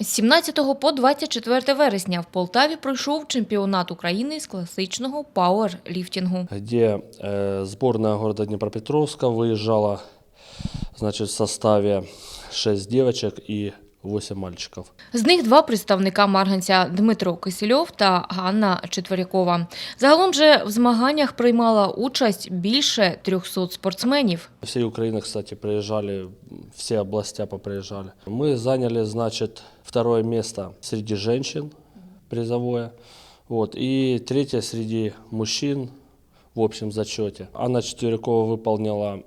З 17 по 24 вересня в Полтаві пройшов чемпіонат України з класичного пауерліфтингу. где зборна сборная города Дніпропетровська виїжджала значить, в составі 6 девочек и 8 мальчиков. З них два представника Марганця Дмитро Кисельов та Ганна Четверякова. Загалом же в змаганнях приймала участь більше 300 спортсменів. Всей Украины, кстати, приезжали, все областя поприезжали. Мы заняли, значит, второе место среди женщин, призовое, вот, и третье среди мужчин в общем зачете. Анна Четверякова выполнила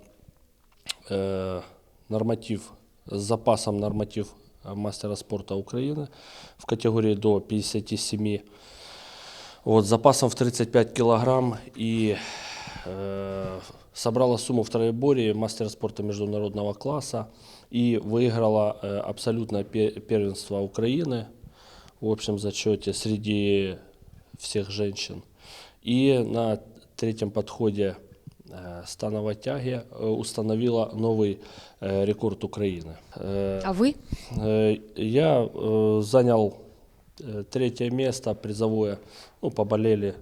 э, норматив с запасом норматив э, мастера спорта Украины в категории до 57. Вот, запасом в 35 килограмм и э, собрала сумму в троеборье мастера спорта международного класса и выиграла э, абсолютное пе- первенство Украины в общем зачете среди всех женщин. И на третьем подходе становой тяги установила новый рекорд Украины. А? Э, Я занял третье место призовое. Ну, поболели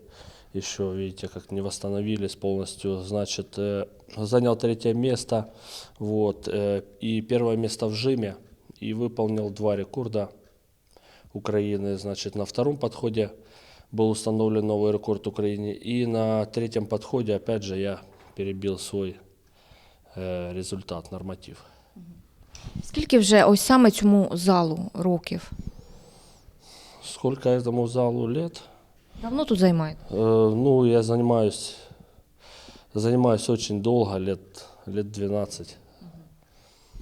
еще, видите, как не восстановились полностью. Значит, э, занял третье место. Вот, э, и первое место в жиме. И выполнил два рекорда Украины. Значит, на втором подходе был установлен новый рекорд Украины. И на третьем подходе, опять же, я перебил свой э, результат, норматив. Скільки вже ось саме цьому залу років? Сколько этому залу лет? Давно тут займаєте? Э, Ну, я занимаюсь, занимаюсь очень долго, лет, лет 12.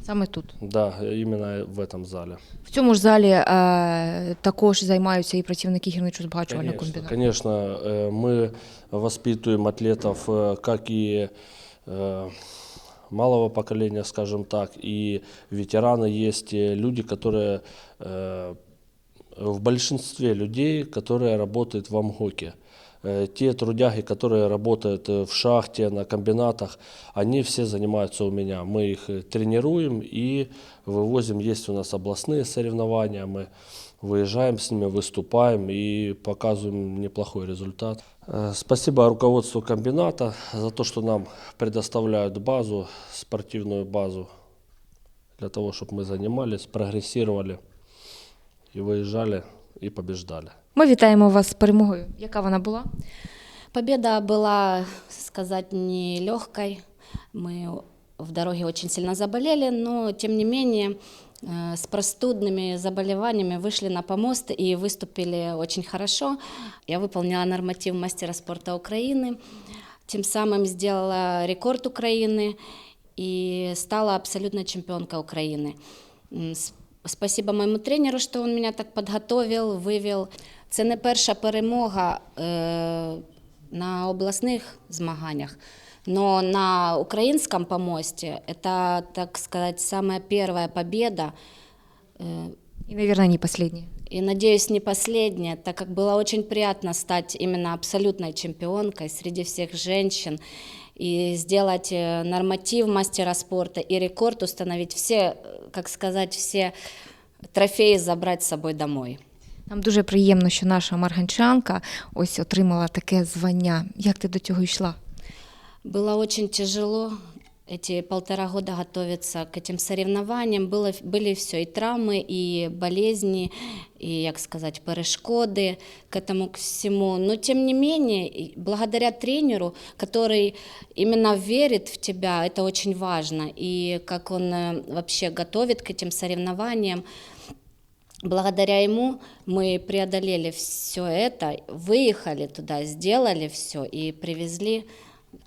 Саме тут. Да, именно в этом зале. В цьому ж залі е, також займаються і працівники гірничо-збагачувального Конечно, комбінату. конечно, э, мы воспитываем атлетов э, как и э, малого поколения, скажем так, и ветераны есть э, люди, которые э, в большинстве людей, которые работают в Амгоке. Э, Те трудяги, которые работают э, в шахте, на комбинатах, они все занимаются у меня. Мы их э, тренируем и вывозим. Есть у нас областные соревнования, мы выезжаем с ними, выступаем и показываем неплохой результат. Спасибо руководству комбината за то, что нам предоставляют базу, спортивную базу, для того, чтобы мы занимались, прогрессировали и выезжали и побеждали. Ми вітаємо вас з перемогою. Яка вона була? Победа была, сказать, нелегкой. Мы в дороге очень сильно заболели, но тем не менее э, с простудными заболеваниями вышли на помост и выступили очень хорошо. Я выполнила норматив мастера спорта Украины, тем самым сделала рекорд Украины и стала абсолютно чемпионкой Украины. М, с- Спасибо моєму тренеру, що він мене так підготовив, вивів. Це не перша перемога е, на обласних змаганнях, но на українському помості це, так сказати, самая первая победа. Э, І, мабуть, не остання. и, надеюсь, не последняя, так как было очень приятно стать именно абсолютной чемпионкой среди всех женщин и сделать э, норматив мастера спорта и рекорд установить все, э, как сказать, все трофеи забрать с собой домой. Нам дуже приємно, що наша марганчанка ось отримала таке звання. Як ти до цього йшла? Было очень тяжело эти полтора года готовиться к этим соревнованиям. Было, были все и травмы, и болезни, и, как сказать, перешкоды к этому к всему. Но, тем не менее, и благодаря тренеру, который именно верит в тебя, это очень важно. И как он э, вообще готовит к этим соревнованиям, Благодаря ему мы преодолели все это, выехали туда, сделали все и привезли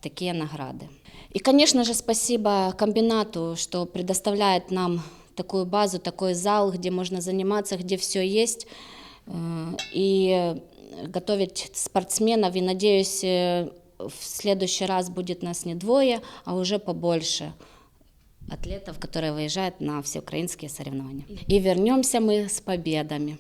такие награды. И, конечно же, спасибо комбинату, что предоставляет нам такую базу, такой зал, где можно заниматься, где все есть, э, и готовить спортсменов. И, надеюсь, э, в следующий раз будет нас не двое, а уже побольше атлетов, которые выезжают на всеукраинские соревнования. И вернемся мы с победами.